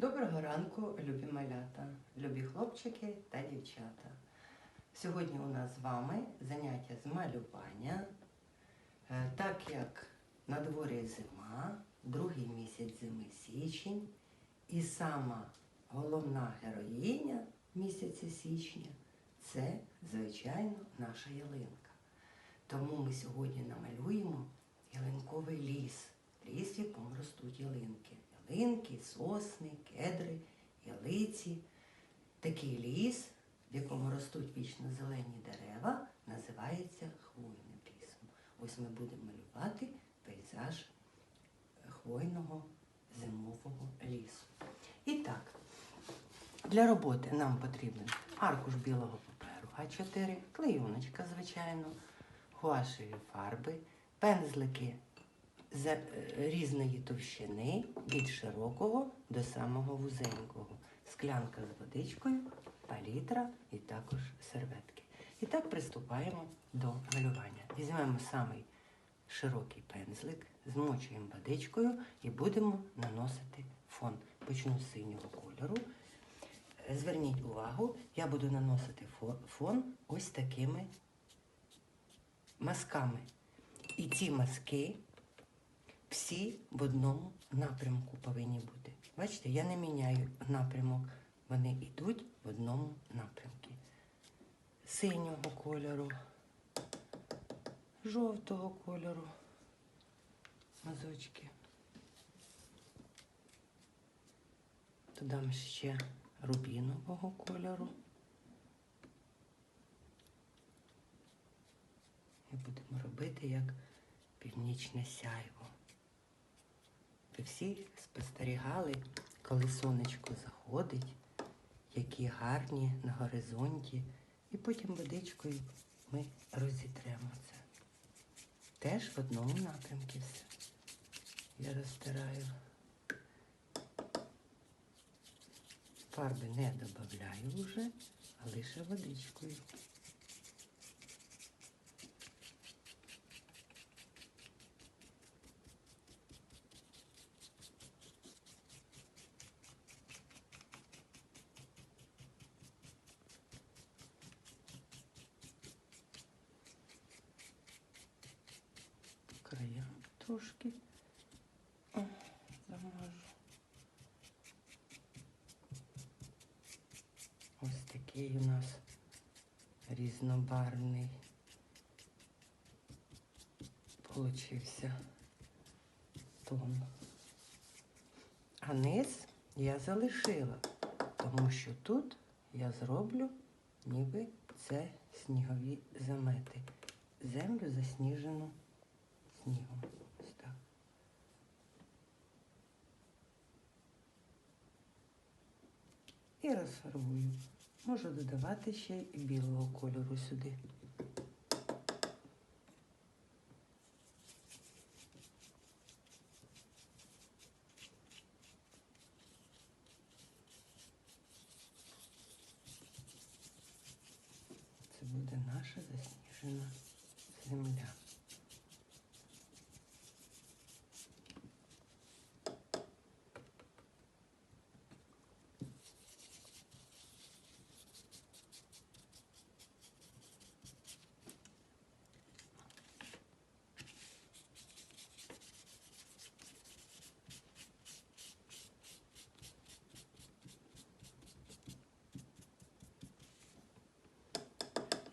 Доброго ранку, любі малята, любі хлопчики та дівчата. Сьогодні у нас з вами заняття з малювання. Е, Так як на дворі зима, другий місяць зими січень, і сама головна героїня місяця січня це, звичайно, наша ялинка. Тому ми сьогодні намалюємо ялинковий ліс, ліс, в якому ростуть ялинки. Ялинки, сосни, кедри, ялиці. Такий ліс, в якому ростуть вічно зелені дерева, називається хвойним лісом. Ось ми будемо малювати пейзаж хвойного зимового лісу. І так, для роботи нам потрібен аркуш білого паперу А4, клейоночка, звичайно, гуашеві фарби, пензлики різної товщини від широкого до самого вузенького, склянка з водичкою, палітра і також серветки. І так приступаємо до малювання. Візьмемо самий широкий пензлик, змочуємо водичкою і будемо наносити фон. Почну з синього кольору. Е, Зверніть увагу, я буду наносити фон ось такими мазками. І ці мазки всі в одному напрямку повинні бути. Бачите, я не міняю напрямок, вони йдуть в одному напрямку. Синього кольору, жовтого кольору, мазочки. Додам ще рубінового кольору. І будемо робити як північне сяйво. Всі спостерігали, коли сонечко заходить, які гарні на горизонті, і потім водичкою ми розітремо це. Теж в одному напрямку все. Я розтираю. Фарби не додаю вже, а лише водичкою. Трошки О, замажу. Ось такий у нас різнобарвний получився тон. А низ я залишила, тому що тут я зроблю ніби це снігові замети. Землю засніжену снігом. Ось так. І розфарбую. Можу додавати ще білого кольору сюди. Це буде наша засніжена земля.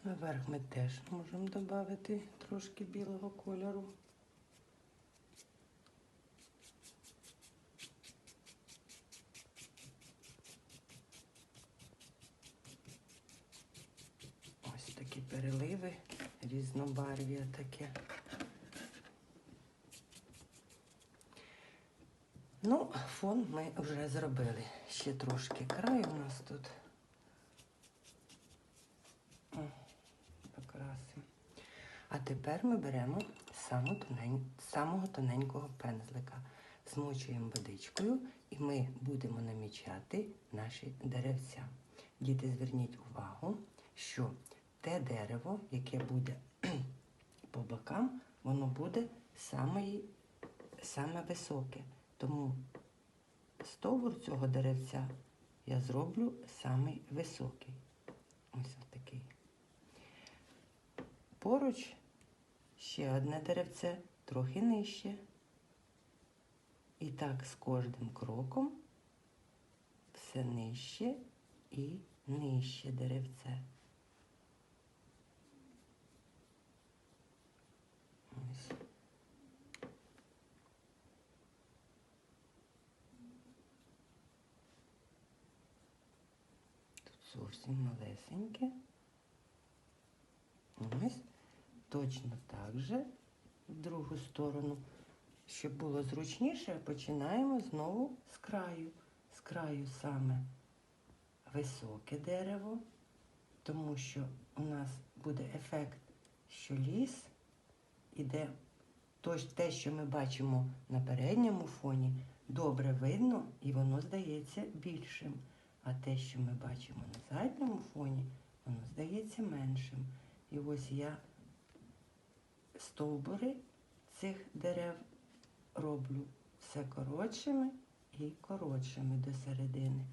Наверх ми теж можемо додати трошки білого кольору. Ось такі переливи, різнобарв'я таке. Ну, фон ми вже зробили. Ще трошки краю у нас тут. Покрасимо. А тепер ми беремо самого тоненького пензлика, змочуємо водичкою і ми будемо намічати наші деревця. Діти, зверніть увагу, що те дерево, яке буде по бокам, воно буде саме, саме високе. Тому стовбур цього деревця я зроблю самий високий. Ось. Поруч ще одне деревце, трохи нижче. І так з кожним кроком все нижче і нижче деревце. Ось. Тут зовсім малесеньке. Ось. Точно так же в другу сторону. Щоб було зручніше, починаємо знову з краю. З краю саме високе дерево, тому що у нас буде ефект, що ліс іде те, що ми бачимо на передньому фоні, добре видно і воно здається більшим. А те, що ми бачимо на задньому фоні, воно здається меншим. І ось я стовбури цих дерев роблю все коротшими і коротшими до середини.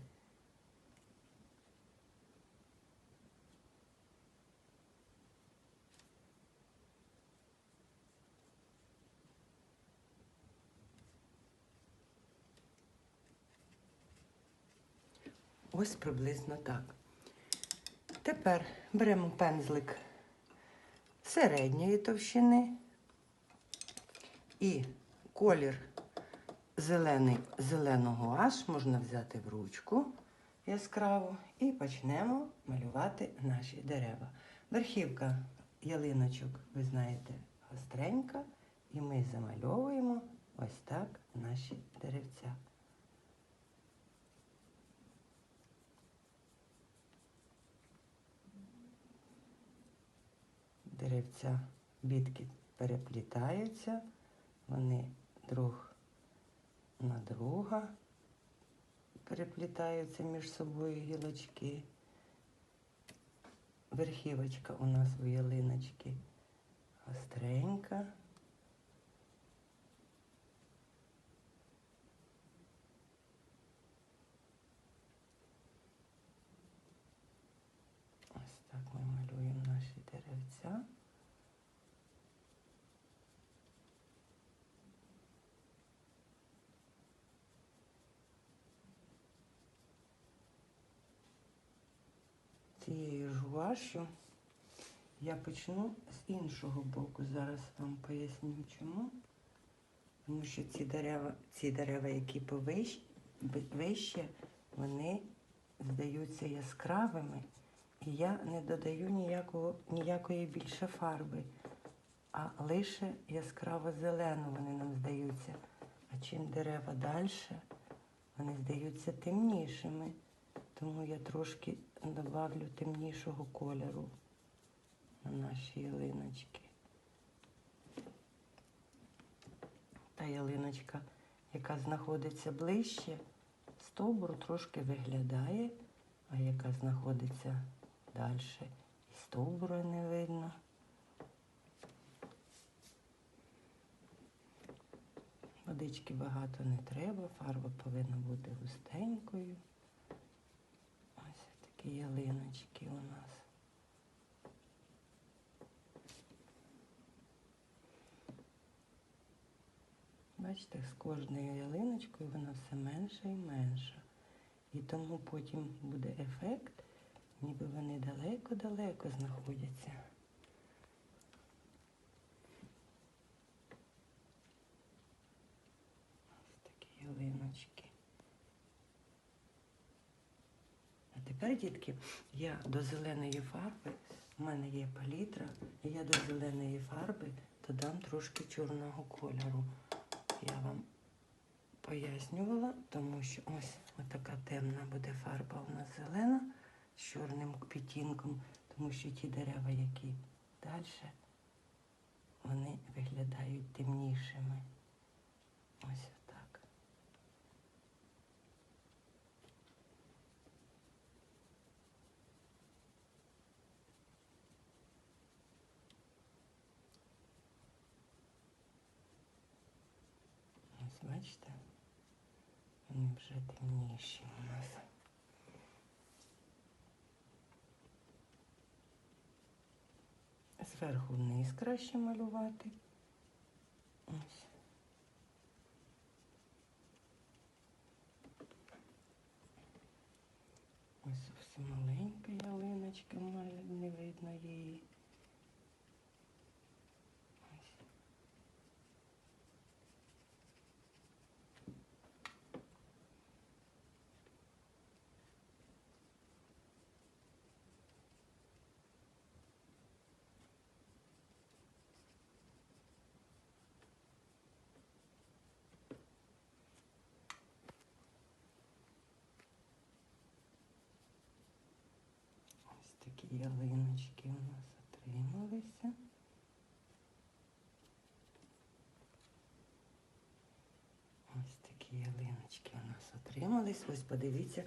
Ось приблизно так. Тепер беремо пензлик середньої товщини і колір зелений, зеленого аж можна взяти в ручку яскраву і почнемо малювати наші дерева. Верхівка ялиночок, ви знаєте, гостренька, і ми замальовуємо ось так наші деревця. Деревця бітки переплітаються, вони друг на друга переплітаються між собою гілочки. Верхівочка у нас у ялиночки гостренька. Ось так ми малюємо наші деревця. Цією ж гуашю я почну з іншого боку. Зараз вам поясню чому. Тому що ці дерева, ці дерева, які повищ, вище, вони здаються яскравими, і я не додаю ніякого, ніякої більше фарби, а лише яскраво зелену вони нам здаються. А чим дерева далі, вони здаються темнішими. Тому я трошки добавлю темнішого кольору на наші ялиночки. Та ялиночка, яка знаходиться ближче, стовбуру трошки виглядає, а яка знаходиться далі, і стовбура не видно. Водички багато не треба, фарба повинна бути густенькою. Такі ялиночки у нас. Бачите, з кожною ялиночкою вона все менша і менша. І тому потім буде ефект, ніби вони далеко-далеко знаходяться. Ось такі ялиночки. А тепер, дітки, я до зеленої фарби, в мене є палітра, і я до зеленої фарби додам трошки чорного кольору. Я вам пояснювала, тому що ось така темна буде фарба у нас зелена з чорним підтінком, тому що ті дерева, які далі, вони виглядають темнішими. Ось отак. Ось бачите, вони вже темніші у нас. Зверху вниз краще малювати. Ось. Ось зовсім маленька ялиночка, не видно її. Ось. Ось такі ялиночки у нас отрималися. Ось такі ялиночки у нас отримались. Ось подивіться,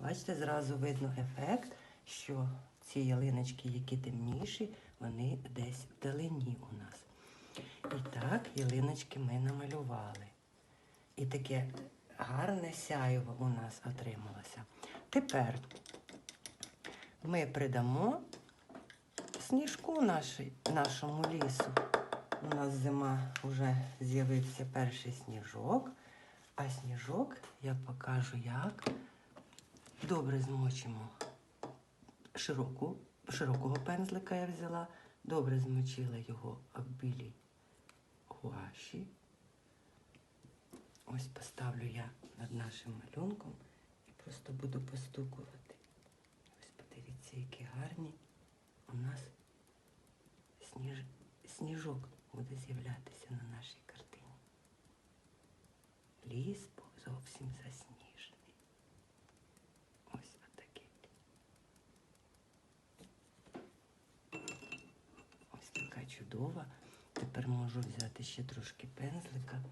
бачите, зразу видно ефект, що ці ялиночки, які темніші, вони десь вдалині у нас. І так, ялиночки ми намалювали. І таке гарне сяйво у нас отрималося. Тепер ми придамо сніжку нашій, нашому лісу. У нас зима вже з'явився перший сніжок, а сніжок я покажу, як добре змочимо широку, широкого пензлика я взяла, добре змочила його в білій гуаші. Ось поставлю я над нашим малюнком і просто буду постукувати. Які гарні у нас сніж... сніжок буде з'являтися на нашій картині. Ліс був зовсім засніжений. Ось отакий. Ось така чудова. Тепер можу взяти ще трошки пензлика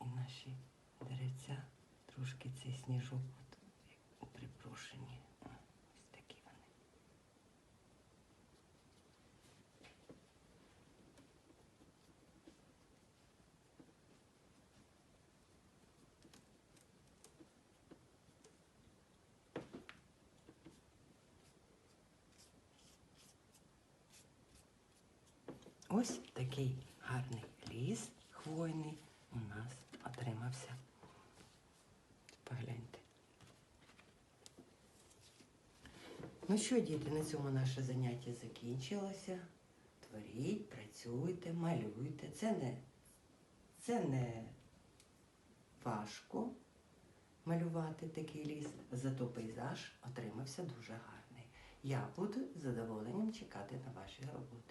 і наші деревця трошки цей сніжок от, припрошені. О, Ось такі вони. Ось такий гарний ліс хвойний у нас отримався. Погляньте. Ну що, діти, на цьому наше заняття закінчилося. Творіть, працюйте, малюйте. Це не, це не важко малювати такий ліс, зато пейзаж отримався дуже гарний. Я буду з задоволенням чекати на ваші роботи.